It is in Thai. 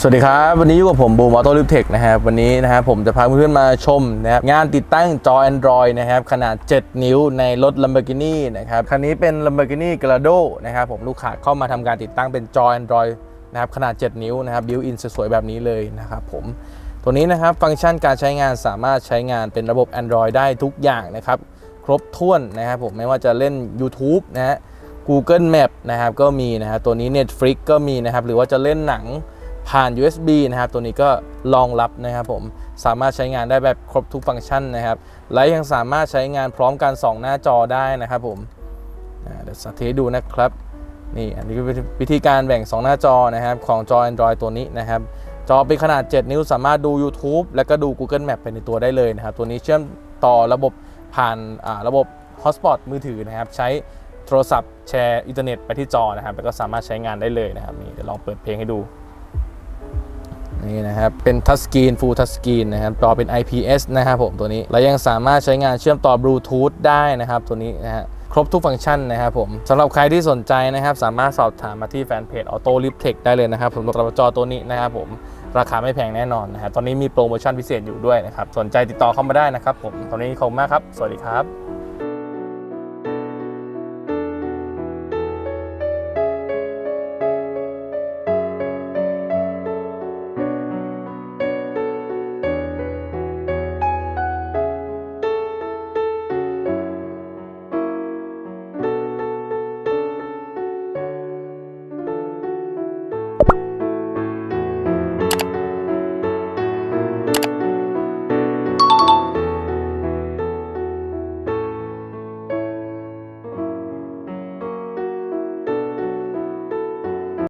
สวัสดีครับ วันนี้อยู่กับผมบูมออโต้ลิฟเทคนะครับวันนี้นะครับผมจะพาเพื่อนๆมาชมนะครับงานติดตั้งจอ Android นะครับขนาด 7 นิ้วในรถ Lamborghini นะครับคันนี้เป็น Lamborghini Gallardo นะครับผมลูกค้าเข้ามาทำการติดตั้งเป็นจอ Android นะครับขนาด 7 นิ้วนะครับบิวอินสวยๆแบบนี้เลยนะครับผมตัวนี้นะครับฟังก์ชันการใช้งานสามารถใช้งานเป็นระบบ Android ได้ทุกอย่างนะครับครบถ้วนนะครับผมไม่ว่าจะเล่น YouTube นะฮะ Google Map นะครับก็มีนะครับตัวนี้ Netflix ก็มีนะครับหรือว่าจะเล่นหนัง ผ่าน USB นะครับ ตัวนี้ก็รองรับนะครับผมสามารถใช้งานได้แบบครบทุกฟังก์ชันนะครับและยังสามารถใช้งานพร้อมกัน 2 หน้าจอได้นะครับผมเดี๋ยวสาธิตดูนะครับนี่อันนี้คือวิธีการแบ่ง 2 หน้าจอนะครับของจอ Android ตัวนี้นะครับ จอเป็นขนาด 7 นิ้วสามารถดู YouTube แล้วก็ดู Google Map ไปในตัวได้เลยนะครับ ตัวนี้เชื่อมต่อระบบผ่านาระบบ Hotspot มือถือนะครับ ใช้โทรศัพท์แชร์อินเทอร์เน็ตไปที่จอนะครับ แล้วก็สามารถใช้งานได้เลยนะครับนี่เดี๋ยวลองเปิดเพลงให้ดู นี่นะครับ เป็นทัชสกรีน Full Touch Screen นะครับจอเป็น IPS นะครับผมตัวนี้ และยังสามารถใช้งานเชื่อมต่อบลูทูธได้นะครับ ตัวนี้นะฮะครบทุกฟังก์ชันนะครับผมสำหรับใครที่สนใจนะครับ สามารถสอบถามมาที่แฟนเพจ Auto l i f t e c h ได้เลยนะครับผมสำหรับจอตัวนี้นะครับผมราคาไม่แพงแน่นอนนะครับตอนนี้มีโปรโมชั่นพิเศษอยู่ด้วยนะครับ สนใจติดต่อเข้ามาได้นะครับผมตอนนี้ขอบคุณมากครับ สวัสดีครับ